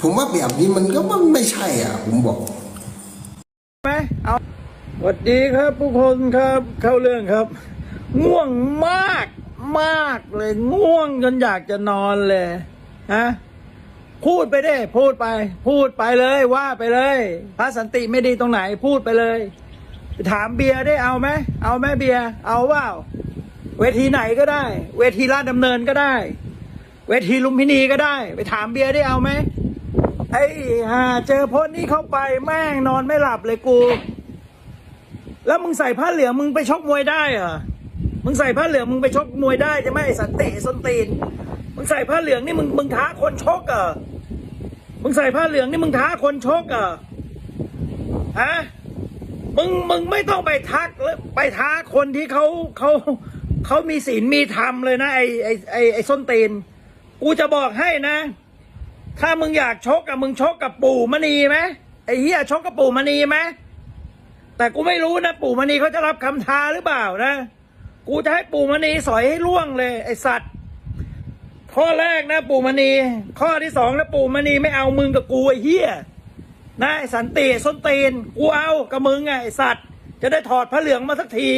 ผมว่าแบบนี้มันก็มันไม่ใช่อะ ผมบอกไหมเอาสวัสดีครับทุกคนครับ เข้าเรื่องครับ ง่วงมากมากเลย ง่วงจนอยากจะนอนเลยฮะพูดไปได้พูดไป พูดไปเลยว่าไปเลย พระสันติไม่ดีตรงไหนพูดไปเลยไปถามเบียร์ได้เอาไหมเอาไหมเบียร์เอาว่าเวทีไหนก็ได้ เวทีลาดดำเนินก็ได้ เวทีลุมพินีก็ได้ ไปถามเบียร์ได้เอาไหม ไอ้ห่าเจอพ้นนี่เข้าไปแม่งนอนไม่หลับเลยกู แล้วมึงใส่ผ้าเหลืองมึงไปชกมวยได้เหรอมึงใส่ผ้าเหลืองมึงไปชกมวยได้ใช่ไหมไอ้สันติส้นตีนมึงใส่ผ้าเหลืองนี่มึงมึงท้าคนชกเหรอมึงใส่ผ้าเหลืองนี่มึงท้าคนชกเหรอฮะมึงมึงไม่ต้องไปทักแล้วไปท้าคนที่เขาเขาเขามีศีลมีธรรมเลยนะไอไอ้ไอ้ไอ้ส้นตีนกูจะบอกให้นะ ถ้ามึงอยากชกอะมึงชกกับปู่มณีไหมไอ้เหี้ยชกกับปู่มณีไหมแต่กูไม่รู้นะปู่มณีเขาจะรับคำท้าหรือเปล่านะ กูจะให้ปู่มณีสอยให้ล่วงเลย ไอ้สัตว์ ข้อแรกนะ ปู่มณี ข้อที่สองนะปู่มณีไม่เอามึงกับกูไอ้เหี้ยนะไอสันติส้นตีนกูเอากับมึงไงไอสัตว์ จะได้ถอดพระเหลืองมาสักที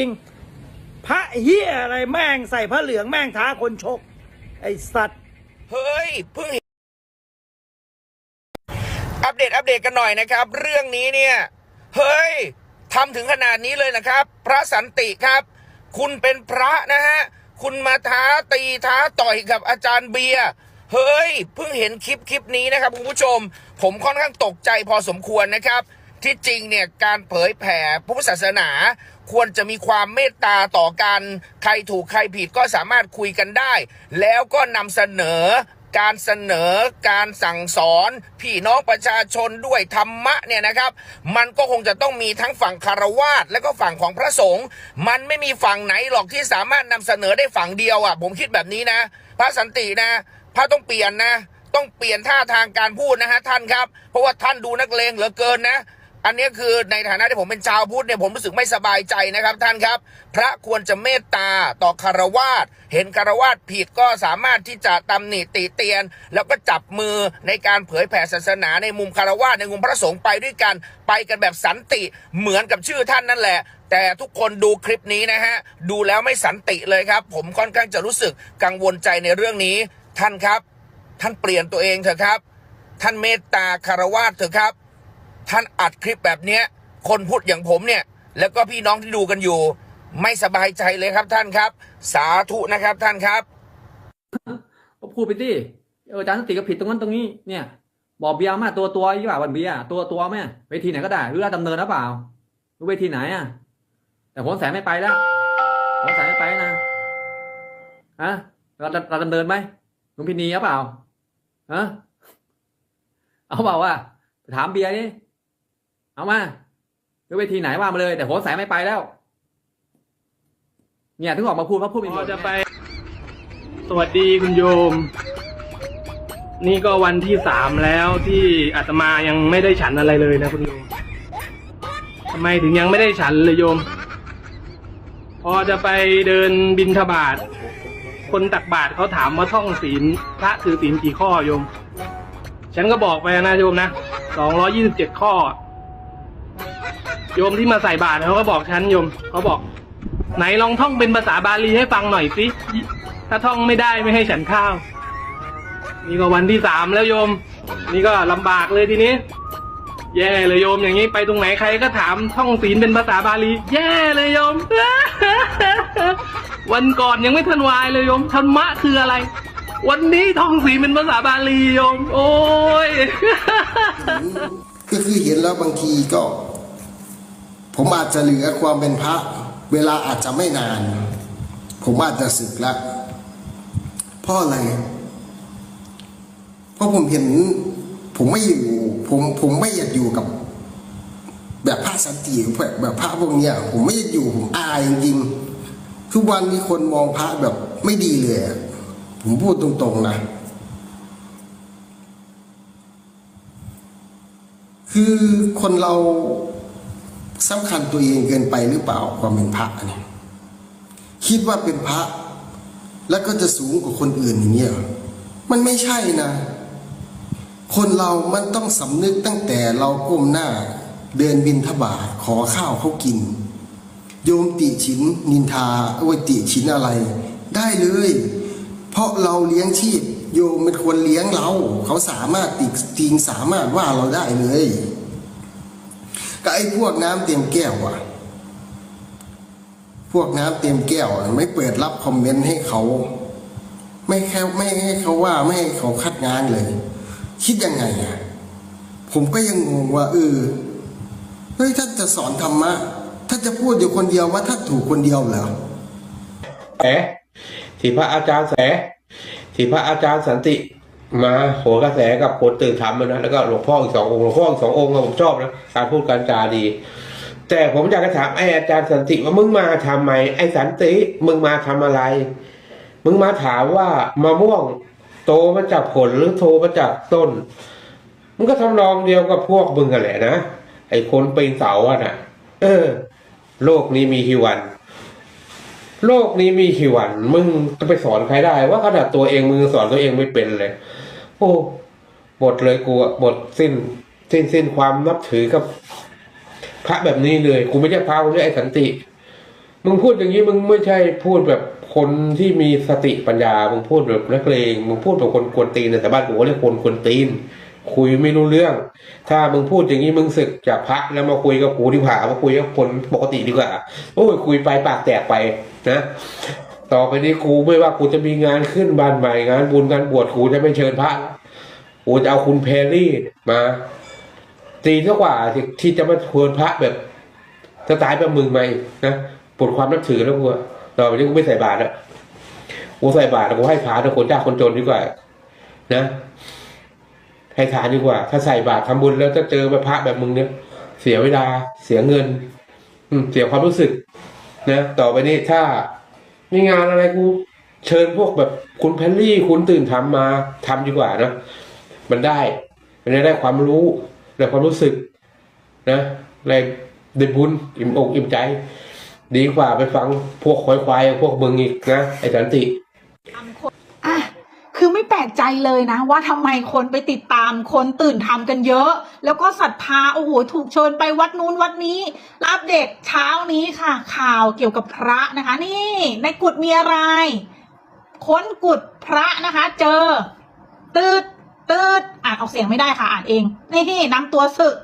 พระเหี้ยอะไรแม่งใส่พระเหลืองแม่งท้าคนชก ไอ้สัตว์ เฮ้ยเพิ่ง อัปเดตอัปเดตกันหน่อยนะครับ เรื่องนี้เนี่ยเฮ้ยทำถึงขนาดนี้เลยนะครับ พระสันติครับ คุณเป็นพระนะฮะคุณมาท้าตีท้าต่อยกับอาจารย์เบียร์เฮ้ยเพิ่งเห็นคลิปคลิปนี้นะครับคุณผู้ชม ผมค่อนข้างตกใจพอสมควรนะครับ ที่จริงเนี่ยการเผยแผ่พุทธศาสนา ควรจะมีความเมตตาต่อกัน ใครถูกใครผิดก็สามารถคุยกันได้ แล้วก็นำเสนอ การเสนอการสั่งสอนพี่น้องประชาชนด้วยธรรมะเนี่ยนะครับ มันก็คงจะต้องมีทั้งฝั่งคารวาสและก็ฝั่งของพระสงฆ์มันไม่มีฝั่งไหนหรอกที่สามารถนำเสนอได้ฝั่งเดียวอะ ผมคิดแบบนี้นะ พระสันตินะ พระต้องเปลี่ยนนะ ต้องเปลี่ยนท่าทางการพูดนะฮะท่านครับ เพราะว่าท่านดูนักเลงเหลือเกินนะ อันนี้คือในฐานะที่ผมเป็นชาวพุทธเนี่ยผมรู้สึกไม่สบายใจนะครับท่านครับ พระควรจะเมตตาต่อคารวาสเห็นคารวาสผิดก็สามารถที่จะตำหนิติเตียน แล้วก็จับมือในการเผยแผ่ศาสนาในมุมคารวาสในมุมพระสงฆ์ไปด้วยกัน ไปกันแบบสันติเหมือนกับชื่อท่านนั่นแหละแต่ทุกคนดูคลิปนี้นะฮะ ดูแล้วไม่สันติเลยครับ ผมค่อนข้างจะรู้สึกกังวลใจในเรื่องนี้ ท่านครับ ท่านเปลี่ยนตัวเองเถอะครับ ท่านเมตตาคารวาสเถอะครับ ท่านอัดคลิปแบบเนี้ย คนพูดอย่างผมเนี่ย แล้วก็พี่น้องที่ดูกันอยู่ ไม่สบายใจเลยครับท่านครับ สาธุนะครับท่านครับก็พูดไปดิเอออาจารย์สติก็ผิดตรงนั้นตรงนี้เนี่ยบอกเบียร์มาตัวตัวยี่ห้าวันเบียร์ตัวตัวไหมเวทีไหนก็ได้หรือราดำเนินหรือเปล่าหรือเวทีไหนอะ แต่ผลแสนไม่ไปแล้วผลแสนไม่ไปนะฮะเราเราดำเนินไหมลุงพินีหรือเปล่าฮะเอาเปล่าว่าถามเบียร์ดิ เอามาหรือเวทีไหนว่ามาเลย แต่ผลแสนไม่ไปแล้ว เนี่ยถึงออกมาพูดเพราะพูดเป็นพอจะไป สวัสดีคุณโยม นี่ก็วันที่สามแล้วที่อาตมายังไม่ได้ฉันอะไรเลยนะคุณโยมทำไมถึงยังไม่ได้ฉันเลยโยม พอจะไปเดินบินทบาทคนตักบาตรเขาถามว่าท่องศีลพระถือศีลกี่ข้อโยม ฉันก็บอกไปนะโยมนะสองร้อยี่สิบเจ็ดข้อ โยมที่มาใส่บาตรเขาก็บอกฉันโยมเขาบอก ไหนลองท่องเป็นภาษาบาลีให้ฟังหน่อยสิถ้าท่องไม่ได้ไม่ให้ฉันข้าว นี่ก็วันที่สามแล้วโยม นี่ก็ลำบากเลยทีนี้ แย่เลยโยมอย่างนี้ไปตรงไหนใครก็ถามท่องศีลเป็นภาษาบาลี แย่เลยโยม วันก่อนยังไม่ทันวายเลยโยมธรรมะคืออะไร วันนี้ท่องศีลเป็นภาษาบาลีโยม โอ้ยก็คือเห็นแล้วบางทีก็ ผมอาจจะเหลือความเป็นพระ เวลาอาจจะไม่นาน ผมอาจจะสึกแล้วเพราะอะไร เพราะผมเห็น ผมไม่อยู่ ผมผมไม่อยากอยู่กับ แบบพระสันติแบบแบบพระพวกเนี้ย ผมไม่อยากอยู่ผมอายจริงทุกวันนี้คนมองพระแบบไม่ดีเลยผมพูดตรงๆนะคือคนเรา สำคัญตัวเองเกินไปหรือเปล่าความเป็นพระเนี่ยคิดว่าเป็นพระ แล้วก็จะสูงกว่าคนอื่นอย่างเงี้ยเหรอมันไม่ใช่นะ คนเรามันต้องสำนึกตั้งแต่เราก้มหน้า เดินบินทบาทขอข้าวเขากิน โยมติฉินนินทาโอ้ยติฉินอะไร ได้เลย เพราะเราเลี้ยงชีพ โยมเป็นคนเลี้ยงเรา เขาสามารถติจริงสามารถว่าเราได้เลย ก็ไอ้พวกน้ำเต็มแก้วอะพวกน้ำเต็มแก้วไม่เปิดรับคอมเมนต์ให้เขา ไม่แค่ไม่ให้เขาว่าไม่ให้เขาคัดงานเลย คิดยังไงอะ ผมก็ยังงงว่าเออเฮ้ยท่านจะสอนธรรมะท่านจะพูดอยู่คนเดียวว่าท่านถูกคนเดียวเหรอแสที่พระอาจารย์แสที่พระอาจารย์สันติ มาโหนกระแสกับคนตื่นทำนะแล้วก็หลวงพ่ออีกสององค์หลวงพ่ออีกสององค์อะผมชอบนะการพูดการจาดี แต่ผมอยากจะถามไอ้อาจารย์สันติว่ามึงมาทำไมไอ้สันติมึงมาทำอะไร มึงมาถามว่ามะม่วง โตมาจากผลหรือโตมาจากต้นมึงก็ทำนองเดียวกับพวกมึงกันแหละนะไอ้คนปีนเสาอะนะเออ โลกนี้มีกี่วันโลกนี้มีกี่วัน มึงจะไปสอนใครได้ ว่าขนาดตัวเองมึงสอนตัวเองไม่เป็นเลย โอ้หมดเลยกูอะหมดสิ้น สิ้นสิ้นความนับถือกับ พระแบบนี้เลย กูไม่ใช่พระกูเรียกไอ้สันติ มึงพูดอย่างนี้มึงไม่ใช่พูดแบบคนที่มีสติปัญญา มึงพูดแบบนักเลงมึงพูดแบบคนกวนตีนแต่บ้านกูเรียกคนกวนตีน คุยไม่รู้เรื่อง ถ้ามึงพูดอย่างนี้มึงศึกจากพระแล้วมาคุยกับกูดีกว่ามาคุยกับคนปกติดีกว่า โอ้ยคุยไปปากแตกไปนะ ต่อไปนี้กูไม่ว่ากูจะมีงานขึ้นบ้านใหม่งานบุญงานบวชกูจะไม่เชิญพระกูจะเอาคุณแพรรี่มาตีเท่ากว่าที่ที่จะมาชวนพระแบบสไตล์แบบมึงไหมนะปลดความนับถือแล้วกูต่อไปนี้กูไม่ใส่บาตรแล้วกูใส่บาตรแล้วกูให้พระแต่คนจ้าคนจนดีกว่า นะให้ทานดีกว่า ถ้าใส่บาตรทำบุญแล้วจะเจอแบบพระแบบมึงเนี่ย เสียเวลาเสียเงิน อืมเสียความรู้สึกนะต่อไปนี้ถ้า มีงานอะไรกู เชิญพวกแบบคุณแพลลี่คุณตื่นทำมาทำดีกว่านะมันได้ มันได้ความรู้ได้ความรู้สึก นะไรได้บุญอิ่มอกอิ่มใจ ดีกว่าไปฟังพวกควายควายๆพวกเมืองอีกนะไอ้สันติ คือไม่แปลกใจเลยนะ ว่าทำไมคนไปติดตามคนตื่นทำกันเยอะ แล้วก็ศรัทธาโอ้โหถูกเชิญไปวัดนู้นวัดนี้แล้วอัปเดตเช้านี้ค่ะ ข่าวเกี่ยวกับพระนะคะ นี่ในกุฏมีอะไร ค้นกุฏพระนะคะ เจอ ตืดตืดอ่านออกเสียงไม่ได้ค่ะ อ่านเองนี่นำตัวศึก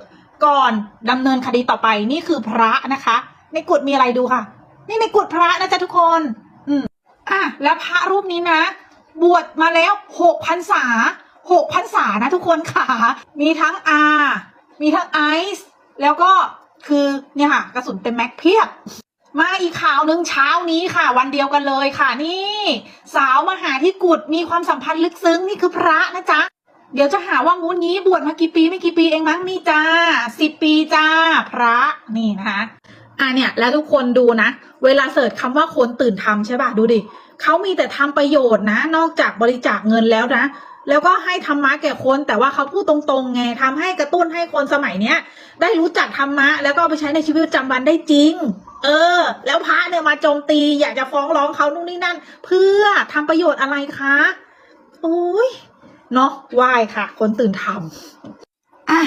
ก่อนดำเนินคดีต่อไปนี่คือพระนะคะ ในกุฏมีอะไรดูค่ะ นี่ในกุฏพระนะจ๊ะทุกคน อืมอะแล้วพระรูปนี้นะ บวชมาแล้วหกพันษาหกพันษานะทุกคนค่ะ มีทั้งอามีทั้งไอซ์แล้วก็คือเนี่ยค่ะ กระสุนเต็มแม็กเพียบ มาอีกข่าวหนึ่งเช้านี้ค่ะ วันเดียวกันเลยค่ะนี่ สาวมาหาที่กุดมีความสัมพันธ์ลึกซึ้งนี่คือพระนะจ๊ะเดี๋ยวจะหาว่างูนี้บวชมากี่ปีไม่กี่ปีเองมั้งนี่จ้าสิบปีจ้าพระนี่นะคะอะเนี่ยแล้วทุกคนดูนะ เวลาเสิร์ชคำว่าคนตื่นทำใช่ป่ะดูดิ เขามีแต่ทำประโยชน์นะ นอกจากบริจาคเงินแล้วนะ แล้วก็ให้ธรรมะแก่คน แต่ว่าเขาพูดตรงๆไงทำให้กระตุ้นให้คนสมัยเนี้ย ได้รู้จักธรรมะ แล้วก็ไปใช้ในชีวิตประจำวันได้จริง เออ แล้วพระเนี่ยมาโจมตีอยากจะฟ้องร้องเขานู่นนี่นั่น เพื่อทำประโยชน์อะไรคะโอ้ยเนาะไหว้ค่ะ คนตื่นทำอะ